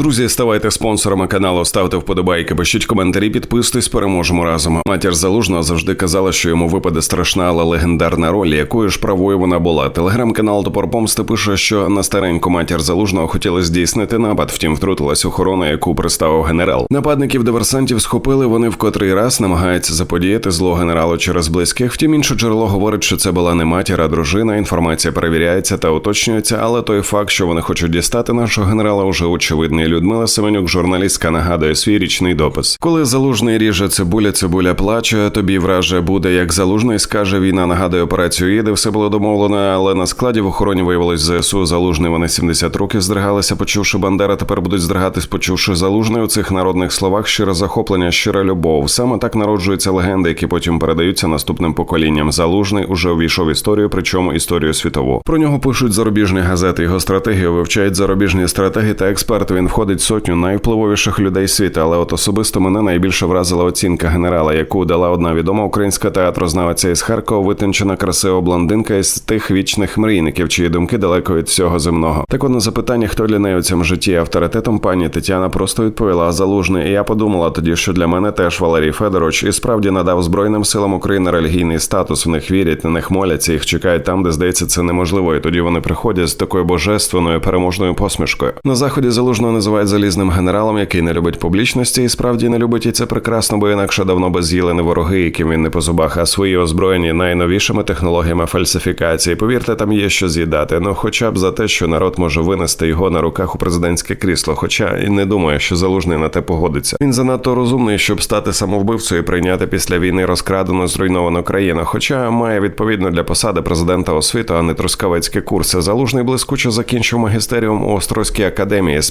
Друзі, ставайте спонсорами каналу, ставте вподобайки, пишіть коментарі, підписуйтесь, переможемо разом. Матір залужного завжди казала, що йому випаде страшна, але легендарна роль, якою ж правою вона була. Телеграм-канал Топор Помсти пише, що на стареньку матір залужного хотіли здійснити напад, втім втрутилась охорона, яку представив генерал. Нападників диверсантів схопили. Вони в котрий раз намагаються заподіяти зло генералу через близьких. Втім, інше джерело говорить, що це була не матір, а дружина. Інформація перевіряється та уточнюється, але той факт, що вони хочуть дістати нашого генерала, уже очевидний. Людмила Семенюк, журналістка, нагадує свій річний допис. Коли залужний ріже цибуля, цибуля плаче. Тобі враже буде як залужний. Скаже війна нагадує операцію «Іди». Все було домовлено, але на складі в охороні виявилось ЗСУ. Залужний вони 70 років здригалися, почувши Бандера. Тепер будуть здригатись, почувши залужний у цих народних словах. Щире захоплення, щира любов. Саме так народжуються легенди, які потім передаються наступним поколінням. Залужний уже увійшов історію, причому історію світову. Про нього пишуть зарубіжні газети. Його стратегію вивчають зарубіжні стратеги та експерти. Він входить сотню найвпливовіших людей світу. Але от особисто мене найбільше вразила оцінка генерала, яку дала одна відома українська театрознавиця із Харкова, витончена красива блондинка із тих вічних мрійників, чиї думки далеко від всього земного. Так от на запитання, хто для неї у цьому житті авторитетом, пані Тетяна просто відповіла залужний. І я подумала тоді, що для мене теж Валерій Федорович і справді надав Збройним силам України релігійний статус. В них вірять, на них моляться, їх чекають там, де здається це неможливо. І тоді вони приходять з такою божественною переможною посмішкою. На заході залужного називають залізним генералом, який не любить публічності, і справді не любить і це прекрасно, бо інакше давно би з'їли не вороги, яким він не по зубах, а свої озброєні найновішими технологіями фальсифікації. Повірте, там є що з'їдати. Ну, хоча б за те, що народ може винести його на руках у президентське крісло. Хоча і не думаю, що залужний на те погодиться. Він занадто розумний, щоб стати самовбивцею і прийняти після війни розкрадену зруйновану країну. Хоча має відповідно для посади президента освіту, а не трускавецькі курси. Залужний блискуче закінчив магістеріум у Острозькій академії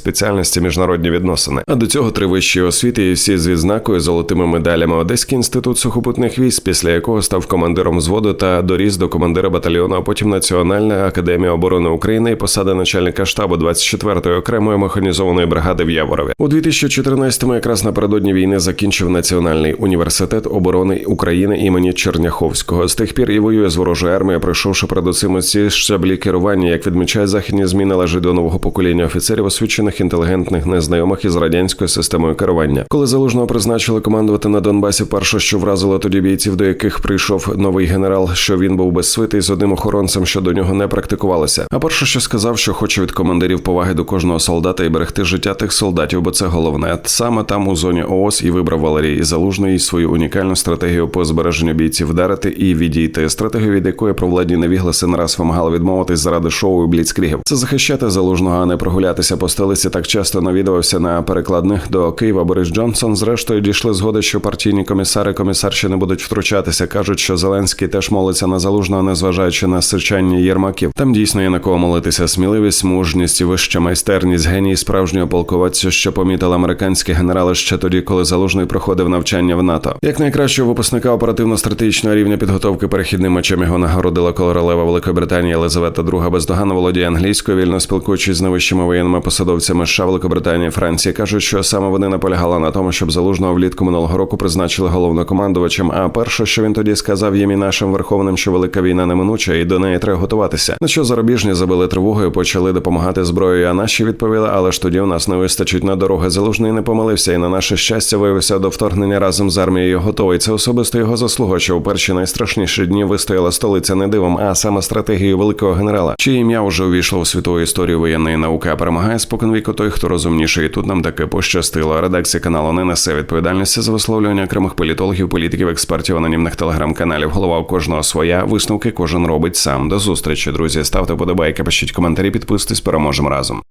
спеціальності міжнародні відносини. А до цього три вищі освіти і всі з відзнакою золотими медалями Одеський інститут сухопутних військ, після якого став командиром взводу та доріс до командира батальйону, а потім Національна академія оборони України і посада начальника штабу 24-ї окремої механізованої бригади в Яворові. У 2014-му якраз напередодні війни закінчив Національний університет оборони України імені Черняховського. З тих пір і воює з ворожою армією, пройшовши передусім усі щаблі керування, як відмічають західні змі, належить до нового покоління офіцерів, освічених інтелігентних, незнайомих із радянською системою керування. Коли залужного призначили командувати на Донбасі, перше, що вразило тоді бійців, до яких прийшов новий генерал, що він був без свити і з одним охоронцем, що до нього не практикувалося. А перше, що сказав, що хоче від командирів поваги до кожного солдата і берегти життя тих солдатів, бо це головне. Саме там у зоні ООС і вибрав Валерій і залужний свою унікальну стратегію по збереженню бійців вдарити і відійти. Стратегію, від якої провладні невігласи не раз вимагали відмовитись заради шоу і бліцкрігів. Це захищати залужного, а не прогулятися по столиці. Так часто навідувався на перекладних до Києва. Борис Джонсон. Зрештою дійшли згоди, що партійні комісари комісарші не будуть втручатися. кажуть, що Зеленський теж молиться на залужного, незважаючи на сичання єрмаків. Там дійсно є на кого молитися. Сміливість, мужність вища майстерність, геній справжнього полководця, що помітили американські генерали ще тоді, коли залужний проходив навчання в НАТО. Як найкращого випускника оперативно-стратегічного рівня підготовки перехідним мечем його нагородила королева Великої Британії Єлизавета II бездоганно володіє англійською, вільно спілкуючись з найвищими воєнними посадовцями США Великобританії, Франції, кажуть, що саме вони наполягали на тому, щоб залужного влітку минулого року призначили головнокомандувачем. А перше, що він тоді сказав, їм і нашим верховним, що велика війна неминуча, і до неї треба готуватися. На що зарубіжні забили тривогу і почали допомагати зброєю. А наші відповіли, але ж тоді у нас не вистачить на дороги. Залужний не помилився, і на наше щастя виявився до вторгнення разом з армією готовий. Це особисто його заслуга, що у перші найстрашніші дні вистояла столиця не дивом, а саме стратегією великого генерала, чиє ім'я вже увійшло у світову історію воєнної науки. А перемагає споконвіку той, хто розумніший. І тут нам таке пощастило. Редакція каналу не несе відповідальності за висловлювання окремих політологів, політиків, експертів, анонімних телеграм-каналів. Голова у кожного своя. Висновки кожен робить сам. До зустрічі, друзі. Ставте подобайки, пишіть коментарі, підписуйтесь, переможемо разом.